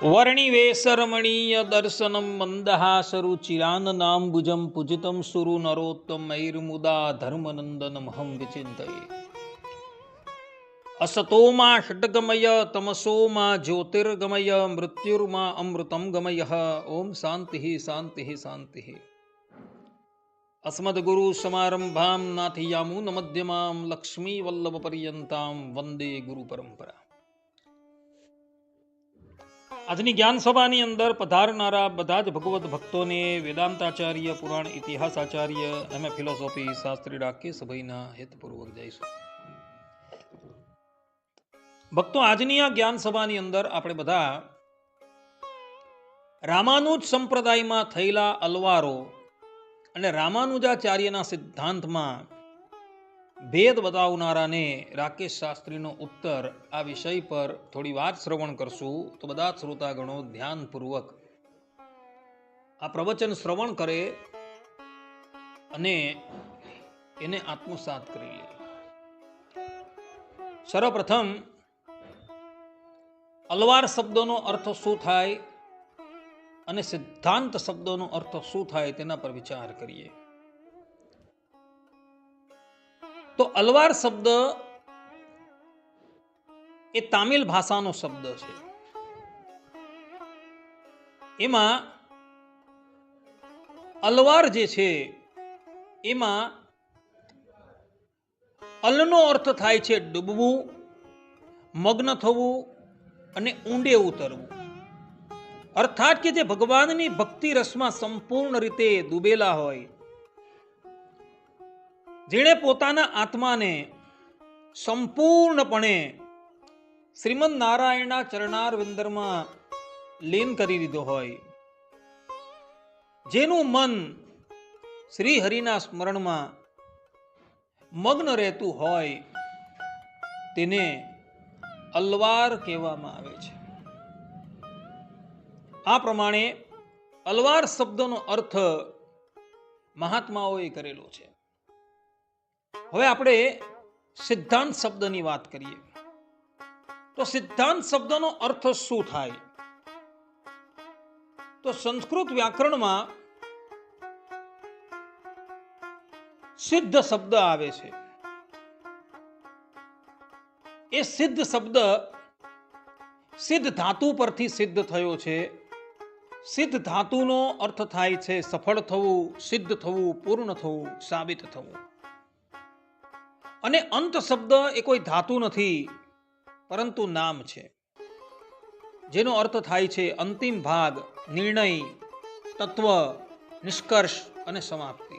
વર્ણિવેશરમણીય દર્શનમ મંદહાસરુચિરાનનાંબુજમ પૂજિતમ સુરુ નરોત્તમૈર્મુદા ધર્મનંદનમહં વિચિંતયે અસતોમાં ષટગમય તમસોમાં જ્યોતિર્ગમય મૃત્યુર્મા અમૃતમ ગમય ઓમ શાંતિ શાંતિ શાંતિ અસ્મદગુરુ સમારંભામ નાથિયામૂન મધ્યમામ વંદે ગુરુ આજની જ્ઞાન સભાની અંદર પધારનારા બધા જ ભગવત ભક્તોને વેદાંતાચાર્ય, પુરાણ ઇતિહાસ આચાર્ય, એમ ફિલોસોફી શાસ્ત્રી ડાકે સભયના હેતપૂર્વક જઈશું ભક્તો, આજની આ જ્ઞાન સભાની અંદર આપણે બધા રામાનુજ સંપ્રદાયમાં થયેલા અલવારો અને રામાનુજાચાર્યના સિદ્ધાંતમાં ભેદ બતાવનારાને રાકેશ શાસ્ત્રીનો ઉત્તર આ વિષય પર થોડી વાત શ્રવણ કરશું. તો બધા શ્રોતાગણો ધ્યાનપૂર્વક આ પ્રવચન શ્રવણ કરે અને એને આત્મસાત કરી લે. સર્વપ્રથમ, અલવાર શબ્દનો અર્થ શું થાય અને સિદ્ધાંત શબ્દોનો અર્થ શું થાય તેના પર વિચાર કરીએ. તો અલવાર શબ્દ એ તામિલ ભાષાનો શબ્દ છે. એમાં અલવાર જે છે, એમાં અલનો અર્થ થાય છે ડૂબવું, મગ્ન થવું અને ઊંડે ઉતરવું. અર્થાત કે જે ભગવાનની ભક્તિ રસમાં સંપૂર્ણ રીતે ડૂબેલા હોય જેણે પોતાના આત્માને સંપૂર્ણપણે શ્રીમદ નારાયણના ચરણાર વિંદરમાં લીન કરી દીધો હોય. જેનું મન શ્રી હરિના સ્મરણમાં મગ્ન રહેતું હોય તેને અલવાર કહેવામાં આવે છે. આ પ્રમાણે અલવાર શબ્દનો અર્થ મહાત્માઓએ કરેલો છે. હવે આપણે સિદ્ધાંત શબ્દની વાત કરીએ. તો સિદ્ધાંત શબ્દનો અર્થ શું થાય? તો સંસ્કૃત વ્યાકરણમાં સિદ્ધ શબ્દ આવે છે. એ સિદ્ધ શબ્દ સિદ્ધ ધાતુ પરથી સિદ્ધ થયો છે. સિદ્ધ ધાતુનો અર્થ થાય છે સફળ થવું, સિદ્ધ થવું, પૂર્ણ થવું, સાબિત થવું. અને અંત શબ્દ એ કોઈ ધાતુ નથી, પરંતુ નામ છે. જેનો અર્થ થાય છે અંતિમ ભાગ, નિર્ણય, તત્વ, નિષ્કર્ષ અને સમાપ્તિ.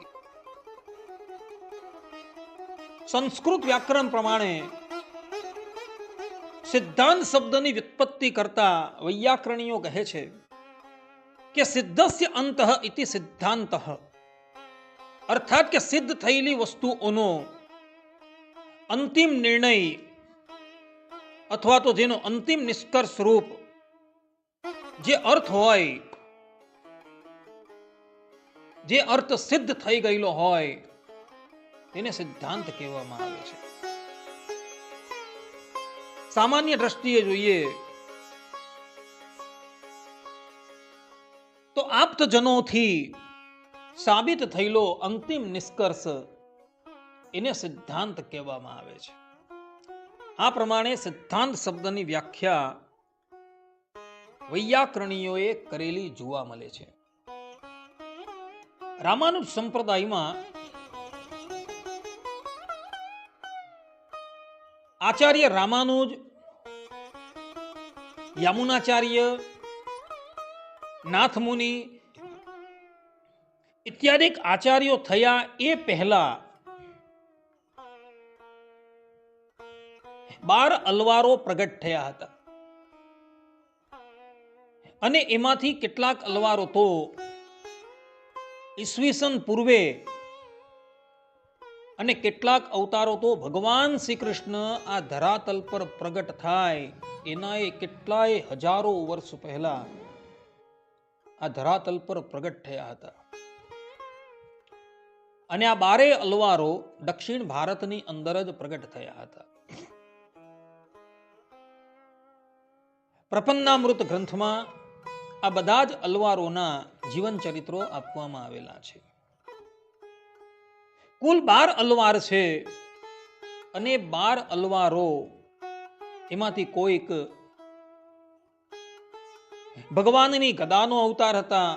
સંસ્કૃત વ્યાકરણ પ્રમાણે સિદ્ધાંત શબ્દની વ્યુત્પત્તિ કરતા વૈયાકરણીઓ કહે છે કે સિદ્ધસ્ય અંત ઇતિ સિદ્ધાંત. અર્થાત કે સિદ્ધ થયેલી વસ્તુઓનો અંતિમ નિર્ણય અથવા તો જેનો અંતિમ નિષ્કર્ષ રૂપ જે અર્થ હોય, જે અર્થ સિદ્ધ થઈ ગયેલો હોય, તેને સિદ્ધાંત કહેવામાં આવે છે. સામાન્ય દ્રષ્ટિએ જોઈએ તો આપ્તજનોથી સાબિત થયેલો અંતિમ નિષ્કર્ષ એને સિદ્ધાંત કહેવામાં આવે છે. આ પ્રમાણે સિદ્ધાંત શબ્દની વ્યાખ્યા વૈયાકરણીઓએ કરેલી જોવા મળે છે. રામાનુજ સંપ્રદાયમાં આચાર્ય રામાનુજ, યામુનાચાર્ય, નાથમુનિ ઇત્યાદિક આચાર્યો થયા એ પહેલા બાર અલવારો પ્રગટ થયા હતા. અને એમાંથી કેટલાક અલવારો તો ઈસવીસન પૂર્વે અને કેટલાક અવતારો તો ભગવાન શ્રી કૃષ્ણ આ ધરાતલ પર પ્રગટ થાય એના એ કેટલાય હજારો વર્ષ પહેલા આ ધરાતલ પર પ્રગટ થયા હતા. અને આ બારે અલવારો દક્ષિણ ભારતની અંદર જ પ્રગટ થયા હતા. પ્રપન્નામૃત ગ્રંથમાં આ બધા જ અલવારોના જીવન ચરિત્રો આપવામાં આવેલા છે. કુલ બાર અલવાર છે અને બાર અલવારો એમાંથી કોઈક ભગવાનની ગદાનો અવતાર હતા,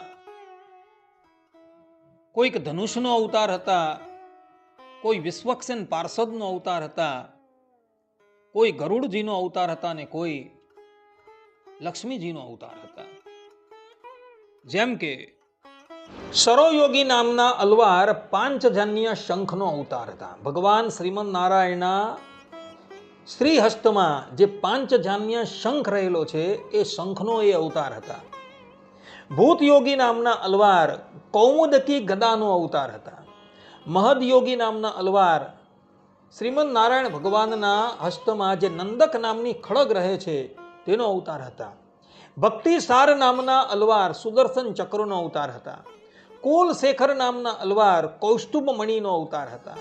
કોઈક ધનુષનો અવતાર હતા, કોઈ વિશ્વક્સેન પાર્ષદનો અવતાર હતા, કોઈ ગરુડજીનો અવતાર હતા ને કોઈ લક્ષ્મીજીનો અવતાર હતા. જેમ કે સરોયોગી નામના અલવાર પાંચજન્ય શંખનો અવતાર હતા. ભગવાન શ્રીમદ નારાયણના શ્રીહસ્તમાં જે પાંચજાન્ય શંખ રહેલો છે, એ શંખનો એ અવતાર હતા. ભૂતયોગી નામના અલવાર કૌમુદકી ગદાનો અવતાર હતા. મહદયોગી નામના અલવાર શ્રીમદ નારાયણ ભગવાનના હસ્તમાં જે નંદક નામની ખડગ રહે છે તેનો અવતાર હતા. ભક્તિસાર નામના અલવાર સુદર્શન ચક્રનો અવતાર હતા. કુલશેખર નામના અલવાર કૌસ્તુભ મણિનો અવતાર હતા.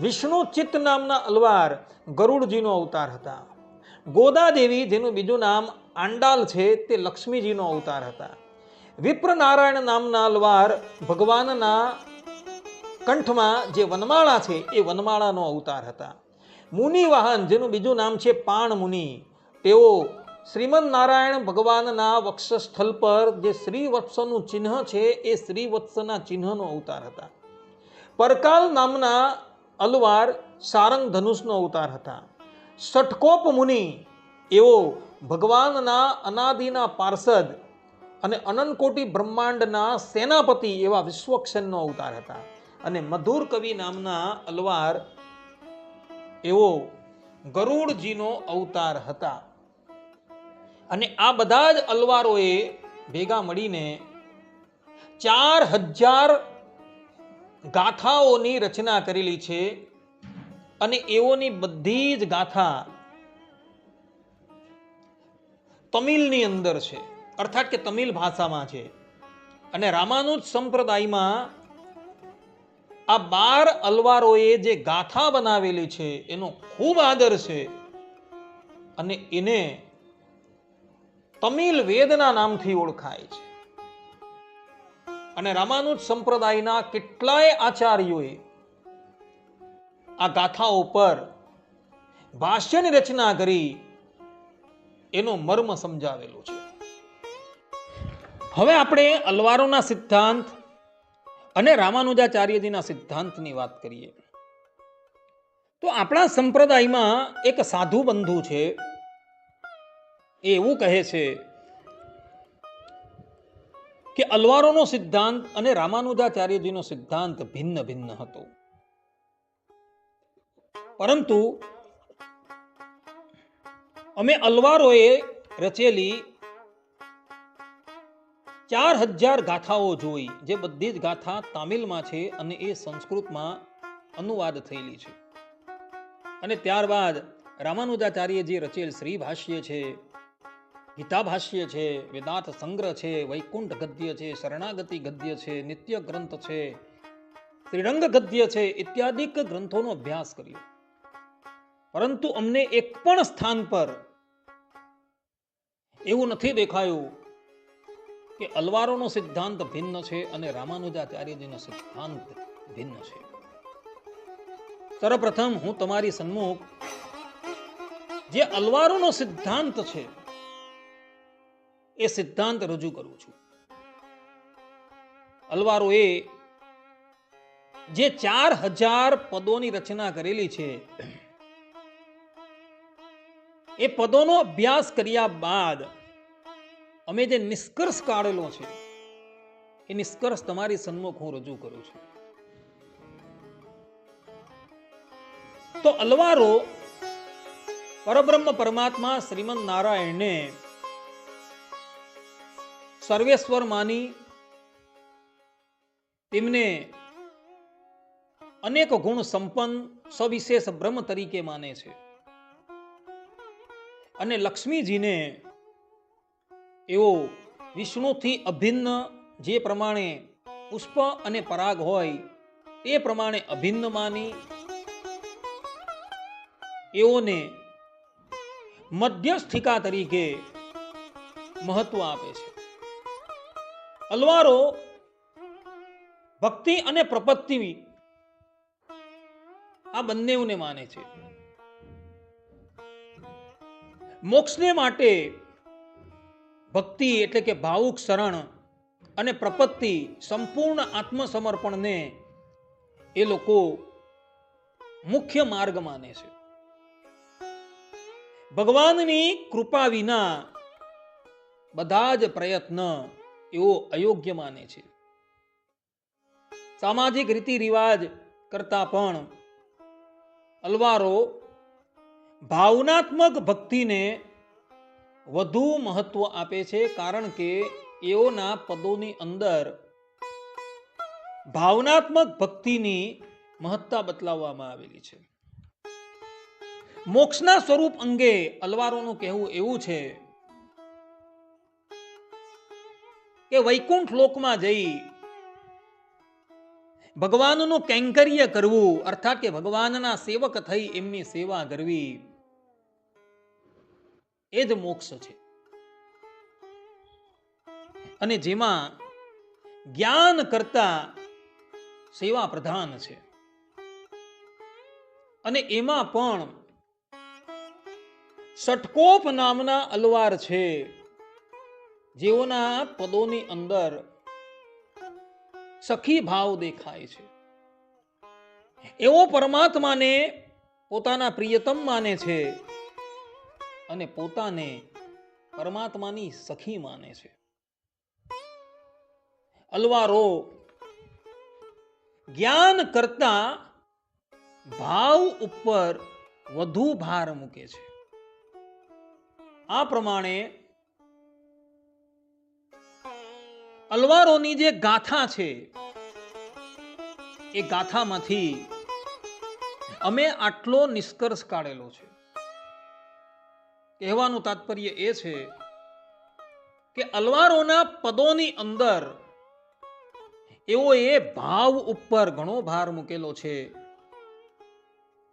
વિષ્ણુ ચિત્ત નામના અલવાર ગરુડજીનો અવતાર હતા. ગોદાદેવી, જેનું બીજું નામ આંડાલ છે, તે લક્ષ્મીજીનો અવતાર હતા. વિપ્રનારાયણ નામના અલવાર ભગવાનના કંઠમાં જે વનમાળા છે, એ વનમાળાનો અવતાર હતા. મુનિ વાહન જેનું બીજું નામ છે પાણ મુનિ તેઓ શ્રીમદ નારાયણ ભગવાનના વક્ષસ્થળ પર જે શ્રીવત્સનું ચિહ્ન છે, એ શ્રીવત્સના ચિહ્નનો અવતાર હતા. પરકાલ નામના અલવાર સારંગ ધનુષનો અવતાર હતા. ષટકોપ મુનિ, એવો ભગવાનના અનાદિના પાર્ષદ અને અનંતકોટી બ્રહ્માંડના સેનાપતિ એવા વિશ્વક્ષનનો અવતાર હતા. અને મધુર કવિ નામના અલવાર એવો ગરુડજીનો અવતાર હતા. અને આ બધા જ અલવારોએ ભેગા મળીને ચાર હજાર ગાથાઓની રચના કરેલી છે અને એઓની બધી જ ગાથા તમિલની અંદર છે. અર્થાત કે તમિલ ભાષામાં છે. અને રામાનુજ સંપ્રદાયમાં આ બાર અલવારોએ જે ગાથા બનાવેલી છે, એનો ખૂબ આદર છે. અને એને તમિલ વેદના નામથી ઓળખાય છે. અને રામાનુજ સંપ્રદાયના કેટલાય આચાર્યોએ આ ગાથાઓ પર ભાષ્યની રચના કરી એનો મર્મ સમજાવેલો છે. હવે આપણે અલવારોના સિદ્ધાંત અને રામાનુજાચાર્યજીના સિદ્ધાંતની વાત કરીએ. તો આપણા સંપ્રદાયમાં એક સાધુ બંધુ છે એ એવું કહે છે કે અલવારોનો સિદ્ધાંત અને રામાનુજાચાર્યજીનો સિદ્ધાંત ભિન્ન ભિન્ન હતો. પરંતુ અમે અલવારોએ રચેલી ચાર હજાર ગાથાઓ જોઈ, જે બધી જ ગાથા તામિલમાં છે અને એ સંસ્કૃતમાં અનુવાદ થયેલી છે. અને ત્યારબાદ રામાનુજાચાર્યજી રચેલ શ્રી ભાષ્ય છે. ગીતા ભાષ્ય છે, વેદાંત સંગ્રહ છે, વૈકુંઠ ગદ્ય છે, શરણાગતિ ગદ્ય છે, નિત્ય ગ્રંથ છે, ત્રિરંગ ગદ્ય છે, ઇત્યાદિક ગ્રંથોનો અભ્યાસ કર્યો. પરંતુ અમને એક પણ સ્થાન પર એવું નથી દેખાયું કે અલવારોનો સિદ્ધાંત ભિન્ન છે અને રામાનુજાચાર્યજીનો સિદ્ધાંત ભિન્ન છે. સર્વપ્રથમ હું તમારી સન્મુખ જે અલવારોનો સિદ્ધાંત છે એ સિદ્ધાંત રજૂ કરું છું. અલવારો એ જે ચાર હજાર પદોની રચના કરેલી છે, એ પદોનો અભ્યાસ કર્યા બાદ અમે જે નિષ્કર્ષ કાઢેલો છે, એ નિષ્કર્ષ તમારી સન્મુખ હું રજૂ કરું છું. તો અલવારો પરબ્રહ્મ પરમાત્મા શ્રીમદ નારાયણને સર્વેશ્વર માની તેમને અનેક ગુણ સંપન્ન સવિશેષ બ્રહ્મ તરીકે માને છે. અને લક્ષ્મીજીને એવો વિષ્ણુથી અભિન્ન જે પ્રમાણે પુષ્પ અને પરાગ હોય, તે પ્રમાણે અભિન્ન માની, એઓને મધ્યસ્થિકા તરીકે મહત્વ આપે છે. અલવારો ભક્તિ અને પ્રપત્તિ આ બંનેઓને માને છે. મોક્ષને માટે ભક્તિ એટલે કે ભાવુક શરણ અને પ્રપત્તિ સંપૂર્ણ આત્મસમર્પણને એ લોકો મુખ્ય માર્ગ માને છે. ભગવાનની કૃપા વિના બધા જ પ્રયત્ન એવો અયોગ્ય માને છે. સામાજિક રીતિ રિવાજ કરતા પણ અલવારો ભાવનાત્મક ભક્તિને વધુ મહત્વ આપે છે કારણ કે એઓના પદોની અંદર ભાવનાત્મક ભક્તિની મહત્તા બતલાવવામાં આવેલી છે. મોક્ષના સ્વરૂપ અંગે અલવારોનું કહેવું એવું છે કે વૈકુંઠ લોકમાં જઈ ભગવાનનું કૈંકર્ય કરવું, અર્થાત કે ભગવાનના સેવક થઈ એમની સેવા કરવી, એ જ મોક્ષ છે. અને જેમાં જ્ઞાન કરતા સેવા પ્રધાન છે. અને એમાં પણ ષટકોપ નામના અલવાર છે. જેઓના પદોની અંદર સખી ભાવ દેખાય છે. એવો પરમાત્માને પોતાના પ્રિયતમ માને છે અને પોતાને પરમાત્માની સખી માને છે. અલવારો, જ્ઞાન કરતા ભાવ ઉપર વધુ ભાર મૂકે છે. આ પ્રમાણે અલવારોની જે ગાથા છે, એ ગાથામાંથી અમે આટલો નિષ્કર્ષ કાઢેલો છે. કહેવાનું તાત્પર્ય એ છે કે અલવારોના પદોની અંદર એવો એ ભાવ ઉપર ઘણો ભાર મૂકેલો છે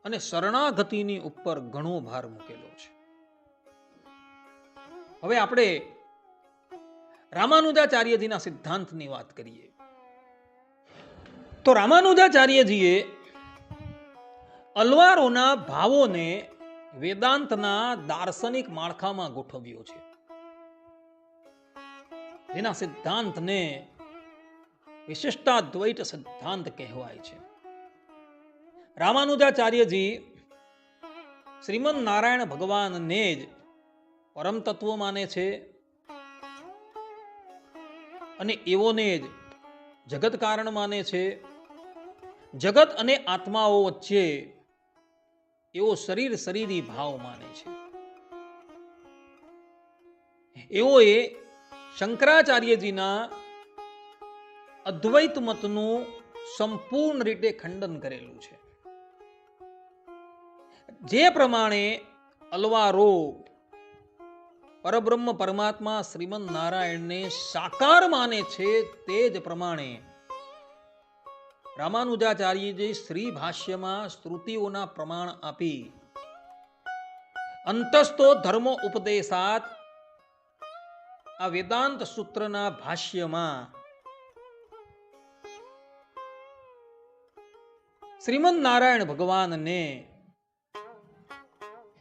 અને શરણાગતિની ઉપર ઘણો ભાર મૂકેલો છે. હવે આપણે રામાનુજાચાર્યજીના સિદ્ધાંતની વાત કરીએ. તો રામાનુજાચાર્યજીએ અલવારોના ભાવોને વેદાંતના દાર્શનિક માળખામાં ગોઠવ્યો છે. જેના સિદ્ધાંતને વિશિષ્ટાદ્વૈત સિદ્ધાંત કહેવાય છે. રામાનુજાચાર્યજી શ્રીમદ નારાયણ ભગવાનને જ પરમ તત્વ માને છે. અને એવોને જ જગત કારણ માને છે. જગત અને આત્માઓ વચ્ચે એવો શરીર શરીરી ભાવ માને છે. એઓએ શંકરાચાર્યજીના અદ્વૈત મતનું સંપૂર્ણ રીતે ખંડન કરેલું છે. જે પ્રમાણે અલવારો પરબ્રહ્મ પરમાત્મા શ્રીમદ નારાયણને સાકાર માને છે તે જ પ્રમાણે. રામાનુજાચાર્યજી શ્રી ભાષ્યમાં સ્તુતિઓના પ્રમાણ આપી. અંતસ્તો ધર્મ ઉપદેશાત આ વેદાંત સૂત્રના ભાષ્યમાં. શ્રીમદ નારાયણ ભગવાનને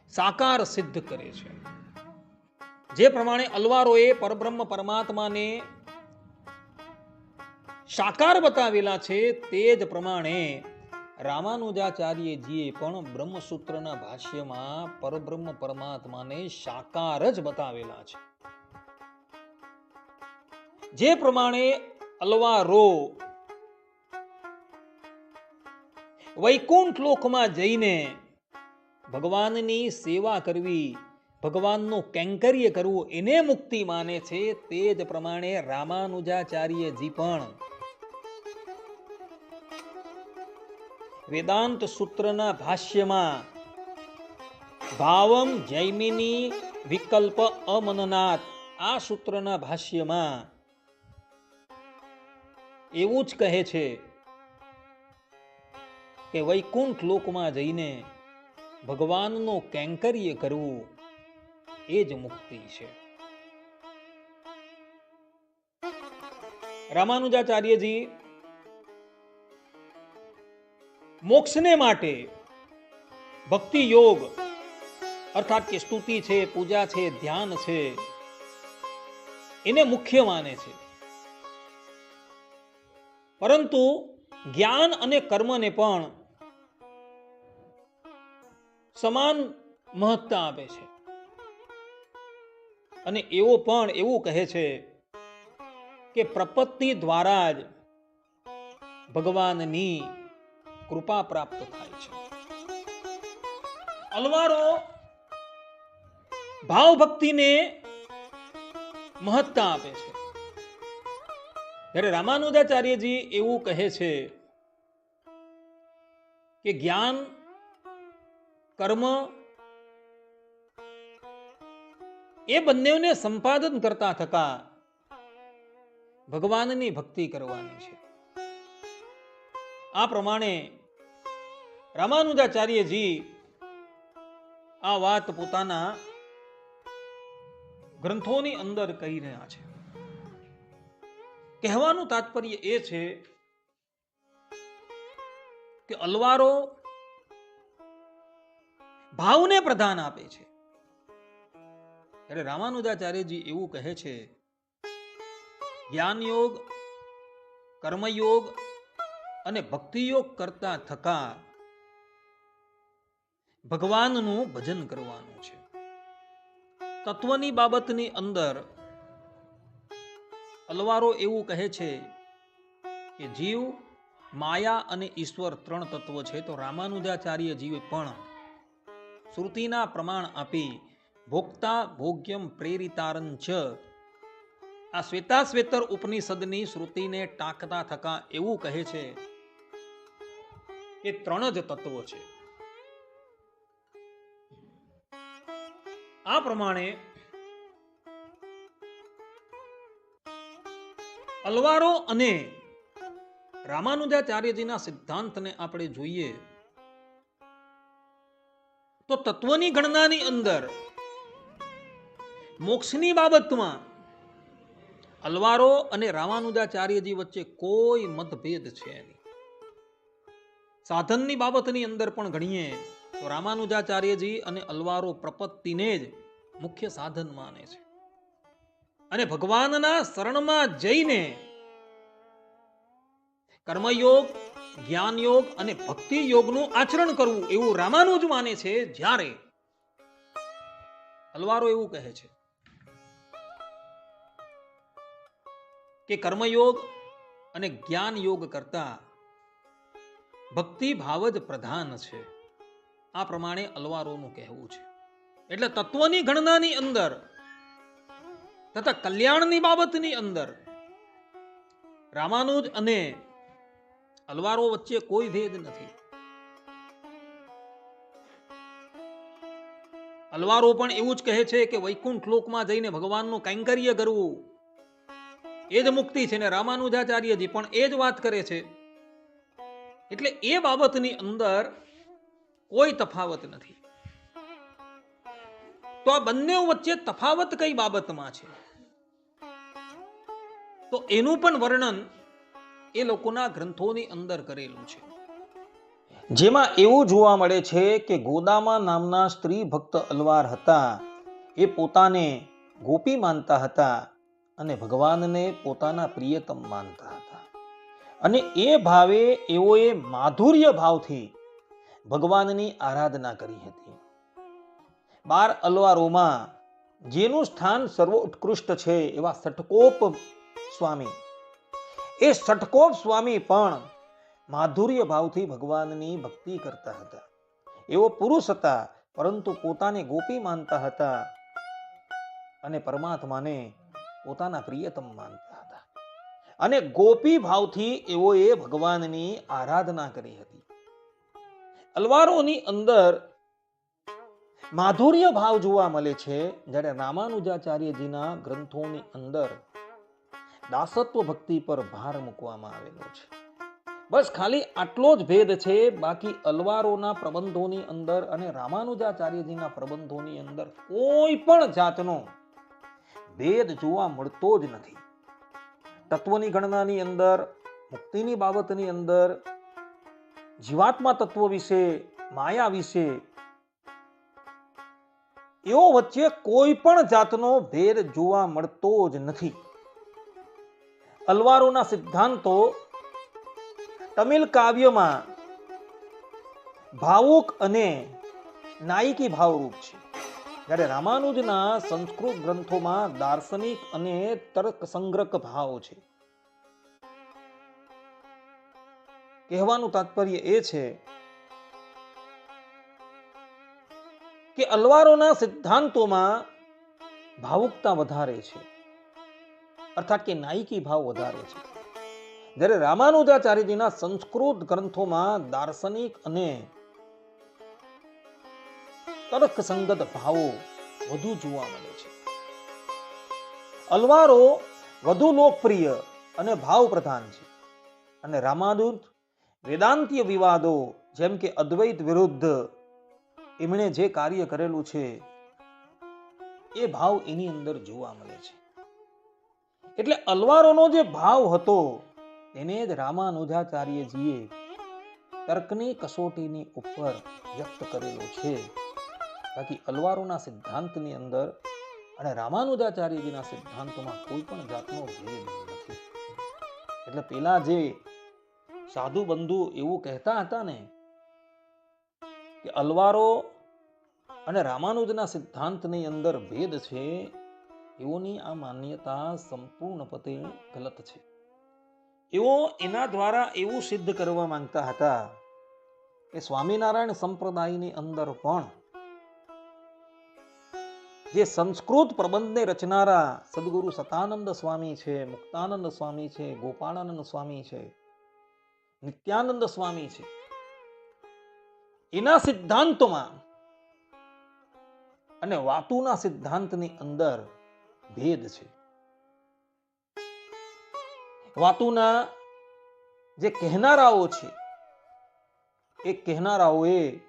સાકાર સિદ્ધ કરે છે. જે પ્રમાણે અલવારોએ પરબ્રહ્મ પરમાત્માને સાકાર બતાવેલા છે તે જ પ્રમાણે રામાનુજાચાર્યજીએ પણ બ્રહ્મસૂત્રના ભાષ્યમાં પરબ્રહ્મ પરમાત્માને સાકાર જ બતાવેલા છે. જે પ્રમાણે અલવારો વૈકુંઠ લોકમાં જઈને ભગવાનની સેવા કરવી ભગવાનનું કેંકર્ય કરવું એને મુક્તિ માને છે તે જ પ્રમાણે રામાનુજાચાર્યજી પણ. વેદાંત સૂત્રના ભાષ્યમાં, ભાવમ જૈમિની વિકલ્પ અમનનાથ આ સૂત્રના ભાષ્યમાં એવું જ કહે છે કે વૈકુંઠ લોકમાં જઈને ભગવાનનું કેંકર્ય કરવું એ જ મુક્તિ છે. રામાનુજાચાર્યજી મોક્ષને માટે ભક્તિ યોગ, અર્થાત કે સ્તુતિ છે, પૂજા છે, ધ્યાન છે, એને મુખ્ય માને છે. પરંતુ જ્ઞાન અને કર્મને પણ સમાન મહત્તા આપે છે. અને એવો પણ એવું કહે છે કે પ્રપત્તિ દ્વારા જ ભગવાનની કૃપા પ્રાપ્ત થાય છે. અલવારો ભાવ ભક્તિને મહત્તા આપે છે. જ્યારે રામાનુજાચાર્યજી એવું કહે છે કે જ્ઞાન, કર્મ એ બંનેને સંપાદન કરતા થકા ભગવાનની ભક્તિ કરવાની છે. આ પ્રમાણે રામાનુજાચાર્યજી આ વાત પોતાના ગ્રંથોની અંદર કહી રહ્યા છે. કહેવાનું તાત્પર્ય એ છે કે અલવારો ભાવને પ્રધાન આપે છે. ત્યારે રામાનુજાચાર્યજી એવું કહે છે જ્ઞાન યોગ કર્મયોગ અને ભક્તિયોગ કરતા થકા ભગવાનનું ભજન કરવાનું છે. તત્વની બાબતની અંદર અલવારો એવું કહે છે કે જીવ, માયા અને ઈશ્વર ત્રણ તત્વ છે. તો રામાનુજાચાર્ય જીવે પણ શ્રુતિના પ્રમાણ આપી ભોક્તા ભોગ્યમ પ્રેરિતારંચ આ શ્વેતાશ્વેતર ઉપનિષદની શ્રુતિને ટાંકતા થકા એવું કહે છે એ ત્રણ જ તત્વો છે. આ પ્રમાણે અલવારો અને રામાનુજાચાર્યજીના સિદ્ધાંતને આપણે જોઈએ તો તત્વની ગણનાની અંદર મોક્ષની બાબતમાં અલવારો અને રામાનુજાચાર્યજી વચ્ચે કોઈ મતભેદ છે નહીં. સાધનની બાબતની અંદર પણ ગણીએ તો રામાનુજાચાર્યજી અને અલવારો પ્રપત્તિને જ મુખ્ય સાધન માને છે. અને ભગવાનના શરણમાં જઈને કર્મયોગ જ્ઞાન યોગ અને ભક્તિ યોગનું આચરણ કરવું એવું રામાનુજ માને છે જ્યારે અલવારો એવું કહે છે. કે કર્મયોગ અને જ્ઞાન યોગ કરતા ભક્તિ ભાવ જ પ્રધાન છે. આ પ્રમાણે અલવારોનું કહેવું છે. એટલે તત્વની ગણનાની અંદર તથા કલ્યાણની બાબતની અંદર રામાનુજ અને અલવારો વચ્ચે કોઈ ભેદ નથી. અલવારો પણ એવું જ કહે છે કે વૈકુંઠ લોકમાં જઈને ભગવાનનું કૈંકર્ય કરવું એ જ મુક્તિ છે ને રામાનુજાચાર્યજી પણ એ જ વાત કરે છે. એટલે એ બાબતની અંદર કોઈ તફાવત નથી. તો આ બંને વચ્ચે તફાવત કઈ બાબતમાં છે? તો એનું પણ વર્ણન એ લોકોના ગ્રંથોની અંદર કરેલું છે. જેમાં એવું જોવા મળે છે કે ગોદામા નામના સ્ત્રી ભક્ત અલવાર હતા. એ પોતાને ગોપી માનતા હતા. અને ભગવાનને પોતાના પ્રિયતમ માનતા હતા. અને એ ભાવે એઓએ માધુર્ય ભાવથી ભગવાનની આરાધના કરી હતી. બાર અલવારોમાં જેનું સ્થાન સર્વોત્કૃષ્ટ છે એવા સટકોપ સ્વામી. એ સટકોપ સ્વામી પણ માધુર્ય ભાવથી ભગવાનની ભક્તિ કરતા હતા. એવો પુરુષ હતા, પરંતુ પોતાને ગોપી માનતા હતા. અને પરમાત્માને પોતાના પ્રિયતમ માનતા હતા. અને ગોપી ભાવથી એઓએ ભગવાનની આરાધના કરી હતી. અલવારોની અંદર માધુર્ય ભાવ જોવા મળે છે, જ્યારે રામાનુજાચાર્યજીના ગ્રંથોની અંદર દાસત્વ ભક્તિ પર ભાર મૂકવામાં આવેલો છે. બસ ખાલી આટલો જ ભેદ છે, બાકી અલવારોના પ્રબંધોની અંદર અને રામાનુજાચાર્યજીના પ્રબંધોની અંદર કોઈ પણ જાતનો ભેદ જોવા મળતો જ નથી. તત્વની ગણનાની અંદર, મુક્તિની બાબતની અંદર, જીવાત્મા તત્વ વિશે, માયા વિશે એવો વચ્ચે કોઈ પણ જાતનો ભેદ જોવા મળતો જ નથી. અલવારોના સિદ્ધાંતો તમિલ કાવ્યમાં ભાવુક અને નાયકી ભાવરૂપ છે. જ્યારે રામાનુજના સંસ્કૃત ગ્રંથોમાં દાર્શનિક અને તર્કસંગ્રક ભાવ છે. કહેવાનું તાત્પર્ય એ છે કે અલવારોના સિદ્ધાંતોમાં ભાવુકતા વધારે છે. અર્થાત કે નાયકી ભાવ વધારે છે. જ્યારે રામાનુજાચાર્યજીના સંસ્કૃત ગ્રંથોમાં દાર્શનિક અને તર્કસંગત ભાવો વધુ જોવા મળે છે. અલવારો વધુ લોકપ્રિય અને ભાવ પ્રધાન છે. અને રામાનુજ વેદાંતીય વિવાદો, જેમ કે અદ્વૈત વિરુદ્ધ, એમણે જે કાર્ય કરેલું છે, એ ભાવ એની અંદર જોવા મળે છે. એટલે અલવારોનો જે ભાવ હતો, તેને જ રામાનુજાચાર્યજીએ તર્કની કસોટીની ઉપર વ્યક્ત કરેલો છે. બાકી અલવારોના સિદ્ધાંતની અંદર અને રામાનુજાચાર્યજીના સિદ્ધાંતોમાં કોઈ પણ જાતનો ભેદ નથી. એટલે પેલા જે સાધુ બંધુ એવું કહેતા હતા ને કે અલવારો અને રામાનુજના સિદ્ધાંતની અંદર ભેદ છે, એઓની આ માન્યતા સંપૂર્ણપતે ગલત છે. એઓ એના દ્વારા એવું સિદ્ધ કરવા માંગતા હતા કે સ્વામિનારાયણ સંપ્રદાયની અંદર પણ જે સંસ્કૃત પ્રબંધને રચનારા સદગુરુ સતાનંદ સ્વામી છે, મુક્તાનંદ સ્વામી છે, ગોપાળાનંદ સ્વામી છે, નિત્યાનંદ સ્વામી છે. એના સિદ્ધાંતોમાં અને વાતુના સિદ્ધાંતની અંદર ભેદ છે. વાતુના જે કહેનારાઓ છે, એ કહેનારાઓએ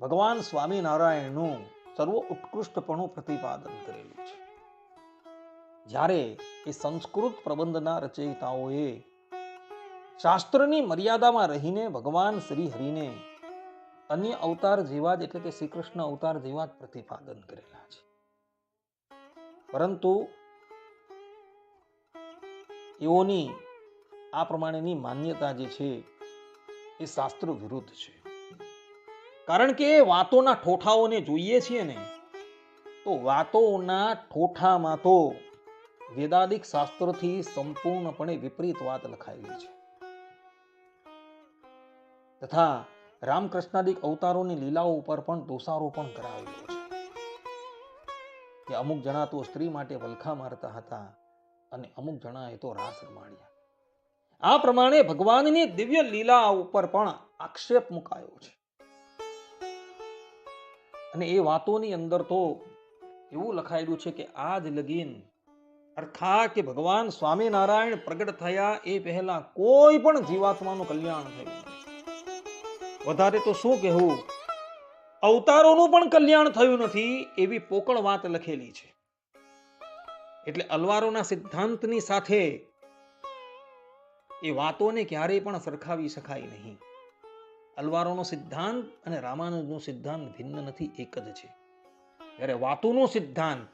ભગવાન સ્વામિનારાયણનું સર્વ ઉત્કૃષ્ટપણું પ્રતિપાદન કરેલું છે. જ્યારે એ સંસ્કૃત પ્રબંધના રચયિતાઓએ શાસ્ત્રની મર્યાદામાં રહીને ભગવાન શ્રી હરિને અન્ય અવતાર જેવા જ એટલે કે શ્રી કૃષ્ણ અવતાર જેવા જ પ્રતિપાદન કરેલા છે. પરંતુ એઓની આ પ્રમાણેની માન્યતા જે છે એ શાસ્ત્ર વિરુદ્ધ છે. કારણ કે વાતોના ઠોઠાઓને જોઈએ છીએ ને, તો વાતોના ઠોઠામાં તો વેદાદિક શાસ્ત્રથી સંપૂર્ણપણે વિપરીત વાત લખાયેલી છે. તથા રામકૃષ્ણાદિક અવતારોની લીલાઓ ઉપર પણ દોષારોપણ કરાવેલો છે. કે અમુક જણા તો સ્ત્રી માટે વલખા મારતા હતા અને અમુક જણાએ તો રાસ રમાડ્યા. આ પ્રમાણે ભગવાનની દિવ્ય લીલા ઉપર પણ આક્ષેપ મુકાયો છે. અને એ વાતોની અંદર તો એવું લખાયેલું છે કે આજ લગીન અર્થાત કે ભગવાન સ્વામિનારાયણ પ્રગટ થયા એ પહેલા કોઈ પણ જીવાત્માનું કલ્યાણ થયું વધારે તો શું કહેવું? અવતારોનું પણ કલ્યાણ થયું નથી એવી પોકળ વાત લખેલી છે. એટલે અલવારોના સિદ્ધાંતની સાથે એ વાતોને ક્યારેય પણ સરખાવી શકાય નહીં. અલવારોનો સિદ્ધાંત અને રામાનુજનો સિદ્ધાંત ભિન્ન નથી, એક જ છે. જ્યારે વાતોનો સિદ્ધાંત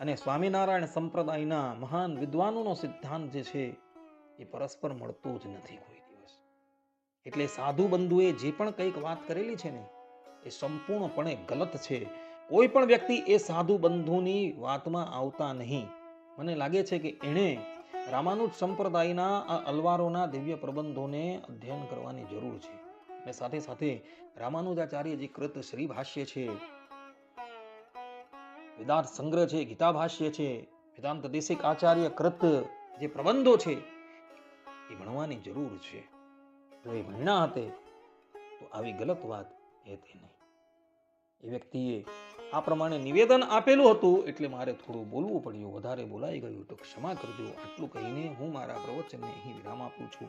અને સ્વામિનારાયણ સંપ્રદાયના મહાન વિદ્વાનોનો સિદ્ધાંત જે છે, એ પરસ્પર મળતો જ નથી કોઈ દિવસ. એટલે સાધુ બંધુએ જે પણ કંઈક વાત કરેલી છે ને, એ સંપૂર્ણપણે ગલત છે. કોઈ પણ વ્યક્તિ એ સાધુ બંધુની વાતમાં આવતા નહીં. મને લાગે છે કે એણે રામાનુજ સંપ્રદાયના આ અલવારોના દિવ્ય પ્રબંધોને અધ્યયન કરવાની જરૂર છે. અને સાથે સાથે રામાનુજાચાર્યજી કૃત શ્રી ભાષ્ય છે, વેદાંત સંગ્રહ છે, ગીતા ભાષ્ય છે, વેદાંત દેશિક આચાર્ય કૃત જે પ્રબંધો છે, એ ભણવાની જરૂર છે. જો એ ભણ્યા હતે, તો આવી ગલત વાત હતી નહીં. એ વ્યક્તિએ આ પ્રમાણે નિવેદન આપેલું હતું, એટલે મારે થોડું બોલવું પડ્યું. વધારે બોલાઈ ગયું તો ક્ષમા કરજો. આટલું કહીને હું મારા પ્રવચનને અહીં વિરામ આપું છું.